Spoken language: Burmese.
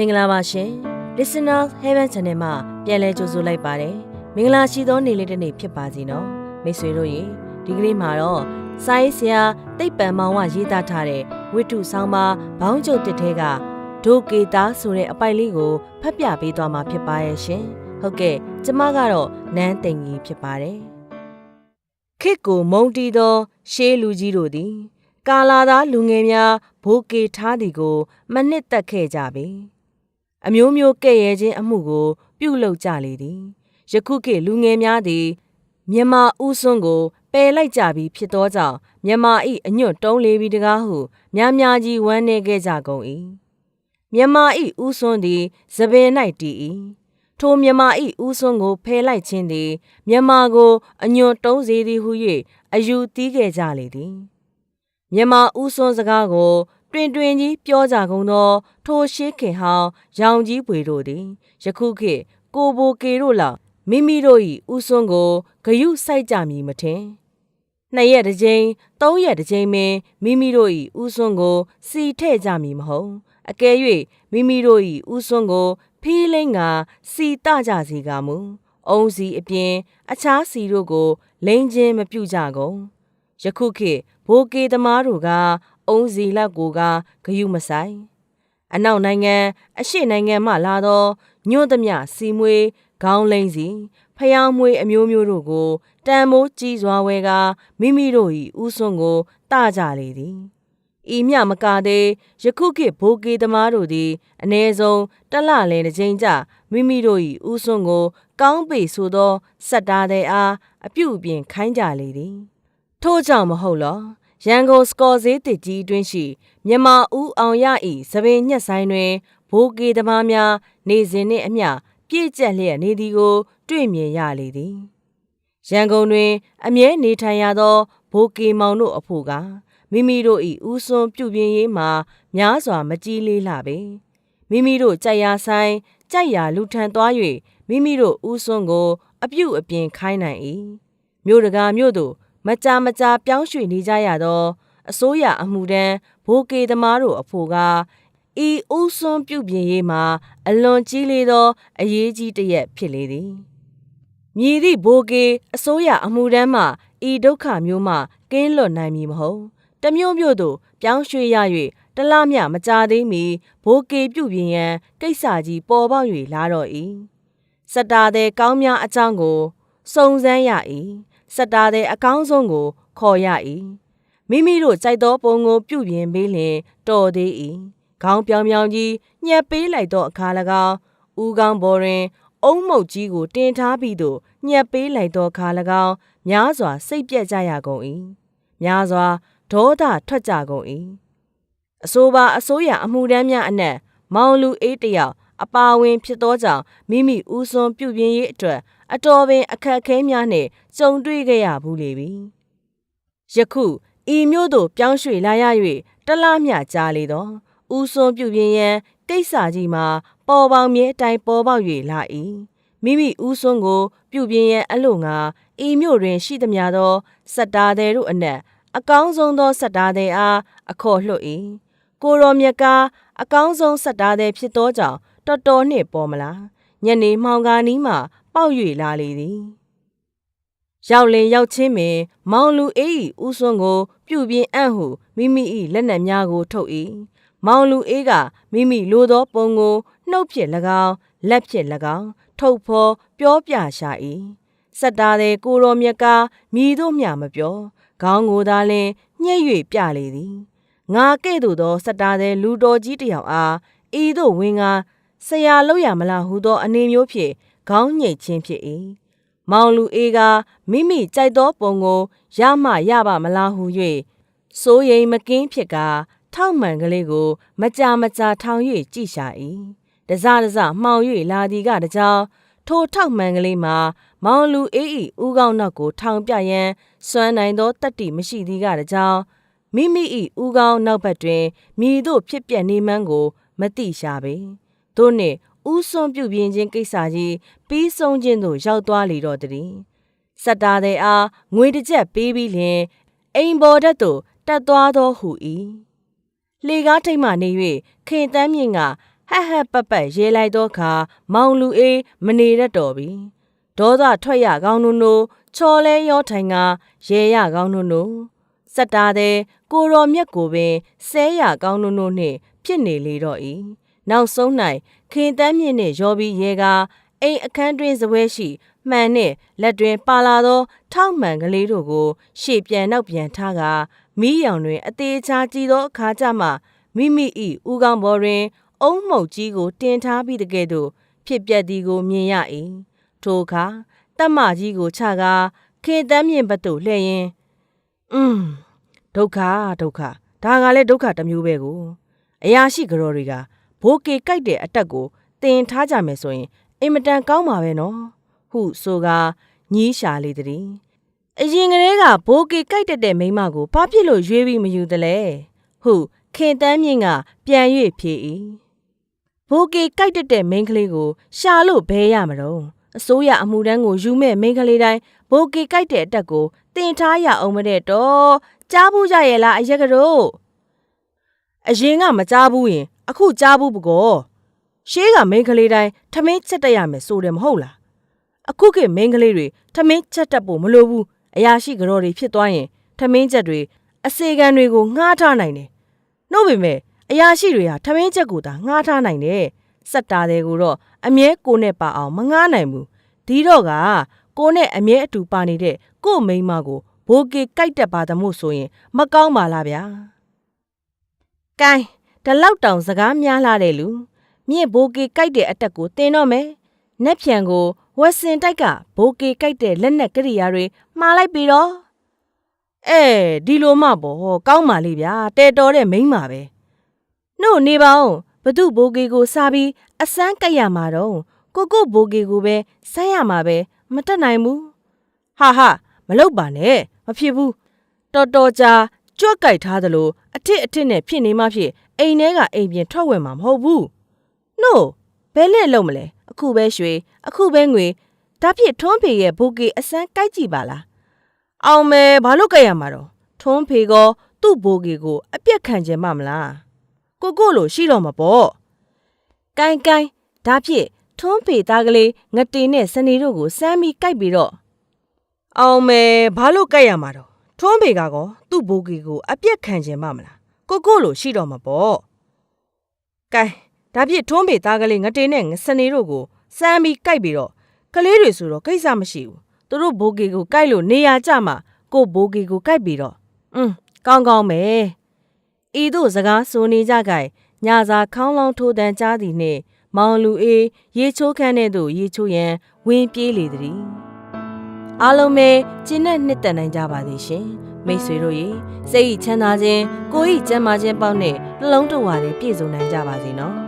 မင်္ဂလာပါရှင် Listener Heaven Channel မှာပြန်လဲကြိုဆိုလိုက်ပါတယ်မင်္ဂလာရှိသောနေ့လေးတစ်နေ့ဖြစ်ပါစေနော်မိတ်ဆွေတို့ရေဒီကနေ့မှာတော့စာရေးဆရာတိတ်ပံမောင်ဝရေးသားထားတဲ့ဝိတုဆောင်းပါဘောင်းကျုပ်တစ်ထဲကဒိုကေတာဆိုတဲ့အပိုက်လေးကိုဖတ်ပြပေးသွားမှာဖြစ်ပါရဲ့ရှင်ဟုတ်ကဲ့ကျမကတော့နန်းသိင်ကြီးဖြစ်ပါတယ်ခစ်ကိုမုံတီသော ရှေးလူကြီးတို့သည်ကာလာသားလူငယ်များဘိုးကေထားသည်ကို မနှစ်သက်ခဲ့ကြပြီ အမျိုးမျိုးကဲ့ရဲ့ခြင်းအမှုကို ပြုလုပ်ကြလေသည်ယခုခေတ်လူငယ်များသည်မြန်မာဥစွန်းကိုပယ်လိုက်ကြပြီးဖြစ်သောကြောင့်မြန်မာ၏အညွတ်တုံးလေပြီးတကားဟုများများကြီးဝမ်းနည်းခဲ့ကြကုန်၏မြန်မာ၏ဥစွန်းသည်သပင်၌တည်၏ထိုမြန်မာ၏ဥစွန်းကိုဖယ်လိုက်ခြင်းသည်မြန်မာကိုအညွတ်တုံးစေသည်ဟု၍အယူသီးခဲ့ကြလေသည်မြန်မာဥစွန်းစကားကို တွင်တွင်ကြီးပြောကြကုန်သော ထိုရှေးခင်ဟောင်းရောင်ကြီးပွေတို့သည်ယခုခေတ်ကိုဘိုကေတို့လောက်မိမိတို့၏ဥစွန်းကိုဂယုစိုက်ကြမည်မထင်နှစ်ရက်တစ်ကြိမ်သုံးရက်တစ်ကြိမ်ပင်မိမိတို့၏ဥစွန်းကို စီထဲ့ကြမည်မဟုတ်အကယ်၍မိမိတို့၏ဥစွန်းကိုဖီးလိမ့်ကစီတကြစီကမူအုံးစီအပြင် အခြားစီတို့ကို လိမ့်ချင်းမပြုကြကုန်ယခုခေတ်ဘိုးကေသမားတို့က အုံးစီလက်ကိုကဂယုမဆိုင်အနောက်နိုင်ငံအရှေ့နိုင်ငံမှလာသောညွန့်သမျှစီမွေးခေါင်းလိမ့်စီဖျောင်းမွေးအမျိုးမျိုးတို့ကိုတန်မိုးကြီးစွာဝဲကမိမိတို့၏ဥစွန်းကိုတကြလေသည်ဤမြမကသေးယခုခေတ်ဘိုးကေသမားတို့သည်အ ਨੇ ဆုံးတလလဲတစ်ချိန်ကြမိမိတို့၏ဥစွန်းကို ကောင်းပေဆိုသောစက်သားတဲ့အားအပြုတ်ပြင်ခိုင်းကြလေသည်ထို့ကြောင့်မဟုတ်လော ရန်ကုန်စကော်ဈေးတစ်ကြီးအတွင်းရှိမြန်မာဦးအောင်ရ၏သပင်ညက်ဆိုင်တွင်ဘိုးကေသမားများနေစဉ်နှင့်အမျှပြည့်ကျက်လျက်နေသည်ကို တွေ့မြင်ရလေသည်ရန်ကုန်တွင် အမြဲနေထိုင်ရသောဘိုးကေမောင်တို့အဖို့ကမိမိတို့၏ဦးစွန်းပြုပြင်ရေးမှာများစွာမကြီးလေးလှပေမိမိတို့ကြိုက်ရာဆိုင်ကြိုက်ရာလူထံသွား၍မိမိတို့ဦးစွန်းကို အပြုတ်အပြင်ခိုင်းနိုင်၏မြို့တကာမြို့သို့ မကြာမကြာပြောင်းရွှေ့နေကြရသော အစိုးရအမှုတန်းဘိုးကေသမားတို့အဖို့ကဤဦးစွန်းပြုပြင်ရေးမှာအလွန်ကြီးလေးသော အရေးကြီးတစ်ရက်ဖြစ်လေသည်မြည်သည့်ဘိုးကေအစိုးရအမှုတန်းမှဤဒုက္ခမျိုးမှကင်းလွတ်နိုင်မည်မဟုတ်တမျိုးမျိုးသို့ပြောင်းရွှေ့ရ၍တလမြမကြသေးမီဘိုးကေပြုပြင်ရန်ကိစ္စကြီးပေါ်ပေါက်၍လာတော့၏စတာတဲ့ကောင်းများအကြောင်းကိုစုံစမ်းရ၏ စတာတဲ့အကောင်းဆုံးကို ခေါ်ရ၏မိမိတို့ကြိုက်သောပုံကိုပြုပြင်ပေးလျင်တော်သေး၏ခေါင်းပြောင်ပြောင်ကြီးညှက်ပေးလိုက်သောအခါ၎င်းဦးကောင်းပေါ်တွင်အုံမုတ်ကြီးကိုတင်ထားပြီးသို့ညှက်ပေးလိုက်သောအခါ၎င်းများစွာစိတ်ပြက်ကြရကုန်၏များစွာဒေါသထွက်ကြကုန်၏အဆိုပါအစိုးရအမှုတန်းများအနက်မောင်လူအေးတယောက်အပါဝင်ဖြစ်သောကြောင့်မိမိဦးစွန်ပြုပြင်ရေးအတွက် အတော်ပင်အခက်အခဲများနှင့်ကြုံတွေ့ခဲ့ရဘူးလေပြီယခုဤမျိုးသို့ပြောင်းရွှေ့လာရ၍တလားမျှကြာလေတော့ဦးစွန်ပြုပြင်ရန်ကိစ္စကြီးမှာပေါ်ပေါင်မြဲအတိုင်းပေါ်ပေါက်၍လာ၏မိမိဦးစွန်ကို ပြုပြင်ရန်အလို့ငါဤမျိုးတွင်ရှိသမျှသောစက်တာသည်တို့အနက်အကောင်းဆုံးသောစက်တာသည်အားအခေါ်လွှတ်၏ကိုရောမြက်ကားအကောင်းဆုံးစက်တာသည်ဖြစ်သောကြောင့်တော်တော်နှင့်ပေါ်မလား ညနေမှောင်ကားနီးမှပေါက်၍လာလေသည်ရောက်လင်ရောက်ချင်းပင်မောင်လူအေး၏ဥစွန်းကို ပြုပြင်အံ့ဟုမိမိ၏လက်နက်များကိုထုတ်၏မောင်လူအေးကမိမိလိုသောပုံကိုနှုတ်ဖြစ်၎င်းလက်ဖြစ်၎င်းထုတ်ဖော်ပြောပြရှာ၏စက်တာတဲ့ကိုရောမြက်ကမြည်တို့မျှမပြောခေါင်းကိုသာလင်ညှက်၍ပြလေသည်ငါကဲ့သို့သောစက်တာတဲ့လူတော်ကြီးတယောက်အားဤသို့ဝင်ကား ဆရာလောက်ရမလားဟုသောအနေမျိုးဖြင့်ခေါင်းညိတ်ခြင်းဖြစ်၏မောင်လူအေးကမိမိကြိုက်သောပုံကိုရမှရပါမလားဟု၍စိုးရိမ်မကင်းဖြစ်ကာထောက်မှန်ကလေးကိုမကြာမကြာထောင်၍ကြည့်ရှာ၏တစတစမှောင်၍လာသည်ကတကြောင်ထိုထောက်မှန်ကလေးမှာမောင်လူအေးဤဥကောင်းနောက်ကိုထောင်ပြရန်စွမ်းနိုင်သောတတ္တိမရှိသည်ကတကြောင်မိမိ၏ဥကောင်းနောက်ဘက်တွင်မိတို့ဖြစ်ပျက်နေမှန်းကို မသိရှာပေ တို့နှင့်ဥစွန်ပြုပြင်ခြင်းကိစ္စကြီးပြီးဆုံးခြင်းသို့ရောက်သွားလေတော့တည်းစက်တာတဲ့အားငွေတစ်ချက်ပေးပြီးလျင်အိမ်ပေါ်ဓာတ်သို့တက်သွားသောဟူ၏လှေကားထိတ်မှနေ၍ခင်တန်းမြင့်ကဟက်ဟက်ပတ်ပတ်ရေးလိုက်သောအခါမောင်လူအေးမနေရတော့ပြီဒေါသထွက်ရကောင်းနုံနုချော်လဲရောထိုင်ကရေရကောင်းနုံနုစက်တာတဲ့ကိုရော်မြက်ကိုပင်ဆဲရကောင်းနုံနုနှင့်ဖြစ်နေလေတော့၏ နောက်ဆုံး၌ခင်တန်းမြင့်နှင့်ရောပြီးရေကအိမ်အခန်းတွင်စပွဲရှိမှန်နှင့်လက်တွင်ပါလာသော ထောက်မှန်ကလေးတို့ကို ရှေ့ပြန်နောက်ပြန်ထားကမီးရောင်တွင်အသေးချာကြည့်သောအခါကျမှမိမိ၏ဦးခေါင်းပေါ်တွင်အုံမုတ်ကြီးကိုတင်ထားပြီးတကဲ့သို့ဖြစ်ပျက်သည်ကိုမြင်ရ၏ထိုအခါတက်မကြီးကိုချကာခေတမ်းမြင့်ဘက်သို့လှည့်ရင်อืมဒုက္ခဒုက္ခဒါကလည်းဒုက္ခတစ်မျိုးပဲကို အရာရှိကြော်တွေက ဘိုးကေကြိုက်တဲ့အတက်ကိုတင်ထားကြမယ်ဆိုရင်အင်မတန်ကောင်းပါပဲနော်ဟုဆိုကာညီးရှာလေသည်အရင်ကတည်းကဘိုးကေကြိုက်တတ်တဲ့မိန်းမကိုဘာဖြစ်လို့ရွေးပြီးမယူသလဲဟုခင်တန်းမြင့်ကပြန်၍ဖြေ၏ဘိုးကေကြိုက်တတ်တဲ့မိန်းကလေးကို ရှာလို့ဘဲရမတော့အစိုးရအမှုတန်းကိုယူမဲ့မိန်းကလေးတိုင်းဘိုးကေကြိုက်တဲ့အတက်ကိုတင်ထားရအောင်မတဲ့တော့ကြားဘူးကြရဲ့လားအရက်ကတော့အရင်ကမကြားဘူးရင် အခုကြားဘူးပကောရှေးကမိန်းကလေးတိုင်းထမင်းချက်တက်ရမယ်ဆိုတယ်မဟုတ်လားအခုခေတ်မိန်းကလေးတွေထမင်းချက်တက်ဖို့မလိုဘူးအရာရှိကြော်တွေဖြစ်သွားရင်ထမင်းချက်တွေအစေခံတွေကိုငှားထားနိုင်တယ်နှုတ်ပေမဲ့အရာရှိတွေဟာထမင်းချက်ကိုသာငှားထားနိုင်တယ်စက်တာတွေကိုတော့အမြဲကိုနဲ့ပါအောင်မငှားနိုင်ဘူးဒီတော့ကကိုနဲ့အမြဲအတူပါနေတဲ့ကို့မိန်းမကိုဘိုးကေကြိုက်တက်ပါသမို့ဆိုရင် မကောင်းပါလားဗျာကဲ ဒီလောက်တောင်စကားများလာတဲ့လူမြင့်ဘိုးကေကြိုက်တဲ့အတက်ကိုတင်တော့မယ်နက်ဖြန်ကိုဝက်စင်တိုက်ကဘိုးကေကြိုက်တဲ့လက်နက်ကရိယာတွေမှားလိုက်ပြီတော့အဲဒီလိုမှပေါ့ကောင်းပါလေဗျာတဲတော်တဲ့မိန်းပါပဲနှုတ်နေပါဦးဘသူဘိုးကေကိုစားပြီးအစမ်းကြက်ရမှာတော့ကိုကိုဘိုးကေကိုပဲစမ်းရမှာပဲမတက်နိုင်ဘူးဟာဟာမလုပ်ပါနဲ့မဖြစ်ဘူးတော်တော်ကြာကြွက်ကြိုက်ထားသလိုအထစ်အထစ်နဲ့ဖြစ်နေမှဖြစ် အိမ်ထဲကအိမ်ပြင်ထွက်ဝင်မှာမဟုတ်ဘူးနှုတ်ဘဲလက်လုံးမလဲအခုပဲရွှေအခုပဲငွေဒါဖြစ်ထွန်းဖေရဲ့ဘိုးကေအစမ်းကြိုက်ကြည့်ပါလားအောင်မယ်ဘာလို့ကြက်ရမှာတော့ထွန်းဖေကသူ့ဘိုးကေကို အပြက်ခံကြမမလားကိုကိုလိုရှိတော့မှာပေါ့ကိုင်းကိုင်းဒါဖြစ်ထွန်းဖေသားကလေးငတေနဲ့စနေတို့ကိုစမ်းပြီးကြိုက်ပြီးတော့အောင်မယ်ဘာလို့ကြက်ရမှာတော့ထွန်းဖေကကောသူ့ဘိုးကေကို အပြက်ခံကြမမလား ကိုကိုလိုရှိတော့မှာပေါ့ကိုင်းဒါဖြစ်ထွန်းဖေသားကလေးငတေနဲ့စနေတို့ကိုစမ်းပြီးကြိုက်ပြီးတော့ကလေးတွေဆိုတော့ကိစ္စမရှိဘူးသူတို့ဘိုးကေကိုကြိုက်လို့နေရာကျမှကိုဘိုးကေကိုကြိုက်ပြီးတော့อืมကောင်းကောင်းပဲဤတို့စကားဆိုနေကြကြိုင်ညစာခေါင်းလောင်းထိုးတန်ကြားသည်နှင့်မောင်လူအေးရေချိုးခန်းတဲ့သို့ရေချိုးရန်ဝင်းပြေးလေသည်အားလုံးပဲကျင်းနဲ့နှစ်သက်နိုင်ကြပါသည်ရှင် မိတ်ဆွေတို့ရေစိတ်ဤချမ်းသာခြင်းကိုယ်ဤကျန်းမာခြင်းပေါက်နဲ့နှလုံးတဝါနဲ့ပြည့်စုံနိုင်ကြပါစေနော်